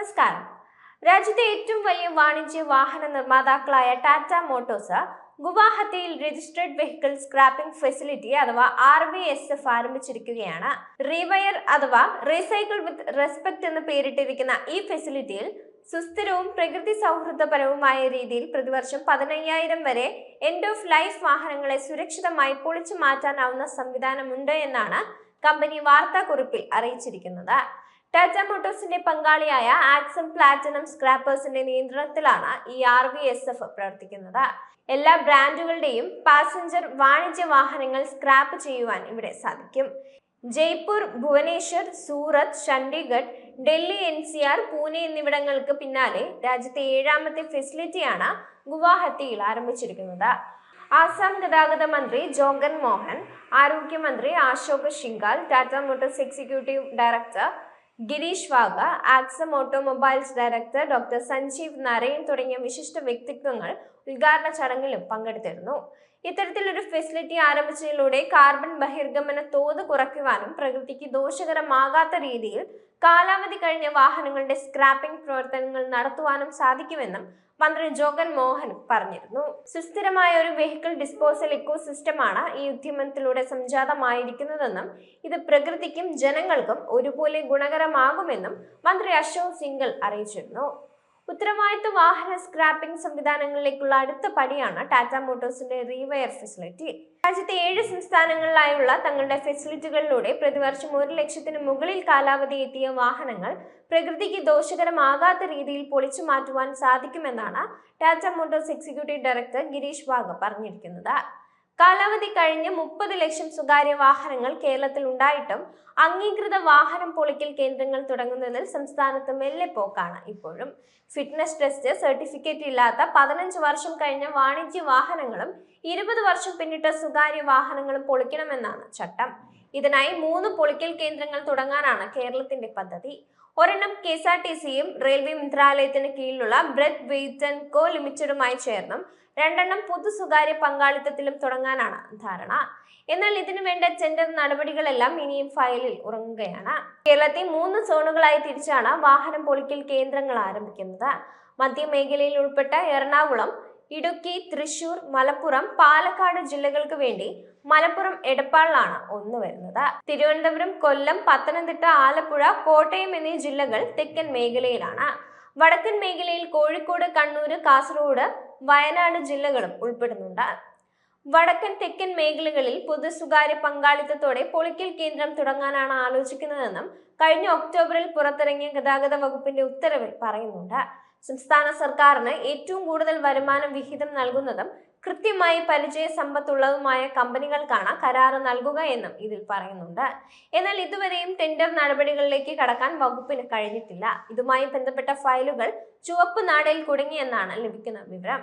നമസ്കാരം. രാജ്യത്തെ ഏറ്റവും വലിയ വാണിജ്യ വാഹന നിർമ്മാതാക്കളായ ടാറ്റ മോട്ടോഴ്സ് ഗുവാഹത്തിയിൽ രജിസ്ട്രേഡ് വെഹിക്കിൾ സ്ക്രാപ്പിംഗ് ഫെസിലിറ്റി അഥവാ ആർ ബി എസ് എഫ് ആരംഭിച്ചിരിക്കുകയാണ്. റീവയർ അഥവാ റീസൈക്കിൾ വിത്ത് റെസ്പെക്ട് എന്ന് പേരിട്ടിരിക്കുന്ന ഈ ഫെസിലിറ്റിയിൽ സുസ്ഥിരവും പ്രകൃതി സൗഹൃദപരവുമായ രീതിയിൽ പ്രതിവർഷം പതിനയ്യായിരം വരെ എൻഡ് ഓഫ് ലൈഫ് വാഹനങ്ങളെ സുരക്ഷിതമായി പൊളിച്ചു മാറ്റാനാവുന്ന സംവിധാനമുണ്ട് എന്നാണ് കമ്പനി വാർത്താക്കുറിപ്പിൽ അറിയിച്ചിരിക്കുന്നത്. ടാറ്റ മോട്ടോഴ്സിന്റെ പങ്കാളിയായ ആക്സം പ്ലാറ്റിനം സ്ക്രാപ്പേഴ്സിന്റെ നിയന്ത്രണത്തിലാണ് ഈ ആർ വി എസ് എഫ് പ്രവർത്തിക്കുന്നത്. എല്ലാ ബ്രാൻഡുകളുടെയും പാസഞ്ചർ വാണിജ്യ വാഹനങ്ങൾ സ്ക്രാപ്പ് ചെയ്യുവാൻ ഇവിടെ സാധിക്കും. Jaipur Bhubaneswar Surat Chandigarh Delhi N C R Pune എന്നിവിടങ്ങൾക്ക് പിന്നാലെ രാജ്യത്തെ ഏഴാമത്തെ ഫെസിലിറ്റിയാണ് ഗുവാഹത്തിയിൽ ആരംഭിച്ചിരിക്കുന്നത്. ആസാം ഗതാഗത മന്ത്രി ജോഗൻ മോഹൻ ആരോഗ്യമന്ത്രി Ashok Singhal Tata Motors executive director Girish Wagh Axom automobiles director doctor Sanjeev Narain തുടങ്ങിയ വിശിഷ്ട വ്യക്തിത്വങ്ങൾ ഉദ്ഘാടന ചടങ്ങിലും പങ്കെടുത്തിരുന്നു. ഇത്തരത്തിലൊരു ഫെസിലിറ്റി ആരംഭിച്ചതിലൂടെ കാർബൺ ബഹിർഗമന തോത് കുറയ്ക്കുവാനും പ്രകൃതിക്ക് ദോഷകരമാകാത്ത രീതിയിൽ കാലാവധി കഴിഞ്ഞ വാഹനങ്ങളുടെ സ്ക്രാപ്പിംഗ് പ്രവർത്തനങ്ങൾ നടത്തുവാനും സാധിക്കുമെന്നും മന്ത്രി ജോഗൻ മോഹൻ പറഞ്ഞിരുന്നു. സുസ്ഥിരമായ ഒരു വെഹിക്കിൾ ഡിസ്പോസൽ ഇക്കോ സിസ്റ്റമാണ് ഈ ഉദ്യമത്തിലൂടെ സംജാതമായിരിക്കുന്നതെന്നും ഇത് പ്രകൃതിക്കും ജനങ്ങൾക്കും ഒരുപോലെ ഗുണകരമാകുമെന്നും മന്ത്രി അശോക് സിംഗൽ അറിയിച്ചിരുന്നു. ഉത്തരവാദിത്ത വാഹന സ്ക്രാപ്പിംഗ് സംവിധാനങ്ങളിലേക്കുള്ള അടുത്ത പടിയാണ് ടാറ്റ മോട്ടോഴ്സിന്റെ റീവയർ ഫെസിലിറ്റി രാജ്യത്തെ ഏഴ് സംസ്ഥാനങ്ങളിലായുള്ള തങ്ങളുടെ ഫെസിലിറ്റികളിലൂടെ പ്രതിവർഷം ഒരു ലക്ഷത്തിന് മുകളിൽ കാലാവധി എത്തിയ വാഹനങ്ങൾ പ്രകൃതിക്ക് ദോഷകരമാകാത്ത രീതിയിൽ പൊളിച്ചു മാറ്റുവാൻ സാധിക്കുമെന്നാണ് Tata Motors executive director Girish Wagh പറഞ്ഞിരിക്കുന്നത്. കാലാവധി കഴിഞ്ഞ് മുപ്പത് ലക്ഷം സ്വകാര്യ വാഹനങ്ങൾ കേരളത്തിൽ ഉണ്ടായിട്ടും അംഗീകൃത വാഹനം പൊളിക്കൽ കേന്ദ്രങ്ങൾ തുടങ്ങുന്നതിൽ സംസ്ഥാനത്ത് മെല്ലെ പോക്കാണ്. ഇപ്പോഴും ഫിറ്റ്നസ് ടെസ്റ്റ് സർട്ടിഫിക്കറ്റ് ഇല്ലാത്ത പതിനഞ്ച് വർഷം കഴിഞ്ഞ വാണിജ്യ വാഹനങ്ങളും ഇരുപത് വർഷം പിന്നിട്ട സ്വകാര്യ വാഹനങ്ങളും പൊളിക്കണമെന്നാണ് ചട്ടം. ഇതിനായി മൂന്ന് പൊളിക്കൽ കേന്ദ്രങ്ങൾ തുടങ്ങാനാണ് കേരളത്തിന്റെ പദ്ധതി. ഒരെണ്ണം കെ എസ് ആർ ടി സിയും റെയിൽവേ മന്ത്രാലയത്തിന് കീഴിലുള്ള ബ്രെഡ് വെയ്റ്റ് ആൻഡ് കോ ലിമിറ്റഡുമായി ചേർന്നും രണ്ടെണ്ണം പൊതു സ്വകാര്യ പങ്കാളിത്തത്തിലും തുടങ്ങാനാണ് ധാരണ. എന്നാൽ ഇതിനു വേണ്ട ടെൻഡർ നടപടികളെല്ലാം ഇനിയും ഫയലിൽ ഉറങ്ങുകയാണ്. കേരളത്തെ മൂന്ന് സോണുകളായി തിരിച്ചാണ് വാഹനം പൊളിക്കൽ കേന്ദ്രങ്ങൾ ആരംഭിക്കുന്നത്. മധ്യമേഖലയിൽ ഉൾപ്പെട്ട എറണാകുളം ഇടുക്കി തൃശൂർ മലപ്പുറം പാലക്കാട് ജില്ലകൾക്ക് വേണ്ടി മലപ്പുറം എടപ്പാളിലാണ് ഒന്ന് വരുന്നത്. തിരുവനന്തപുരം കൊല്ലം പത്തനംതിട്ട ആലപ്പുഴ കോട്ടയം എന്നീ ജില്ലകൾ തെക്കൻ മേഖലയിലാണ്. വടക്കൻ മേഖലയിൽ കോഴിക്കോട് കണ്ണൂർ കാസർഗോഡ് വയനാട് ജില്ലകളും ഉൾപ്പെടുന്നുണ്ട്. വടക്കൻ തെക്കൻ മേഖലകളിൽ പൊതു സ്വകാര്യ പങ്കാളിത്തത്തോടെ പൊളിക്കൽ കേന്ദ്രം തുടങ്ങാനാണ് ആലോചിക്കുന്നതെന്നും കഴിഞ്ഞ ഒക്ടോബറിൽ പുറത്തിറങ്ങിയ ഗതാഗത വകുപ്പിന്റെ ഉത്തരവിൽ പറയുന്നുണ്ട്. സംസ്ഥാന സർക്കാരിന് ഏറ്റവും കൂടുതൽ വരുമാന വിഹിതം നൽകുന്നതും കൃത്യമായി പരിചയ സമ്പത്തുള്ളതുമായ കമ്പനികൾക്കാണ് കരാറ് നൽകുക എന്നും ഇതിൽ പറയുന്നുണ്ട്. എന്നാൽ ഇതുവരെയും ടെൻഡർ നടപടികളിലേക്ക് കടക്കാൻ വകുപ്പിന് കഴിഞ്ഞിട്ടില്ല. ഇതുമായി ബന്ധപ്പെട്ട ഫയലുകൾ ചുവപ്പ് നാടയിൽ കുടുങ്ങിയെന്നാണ് ലഭിക്കുന്ന വിവരം.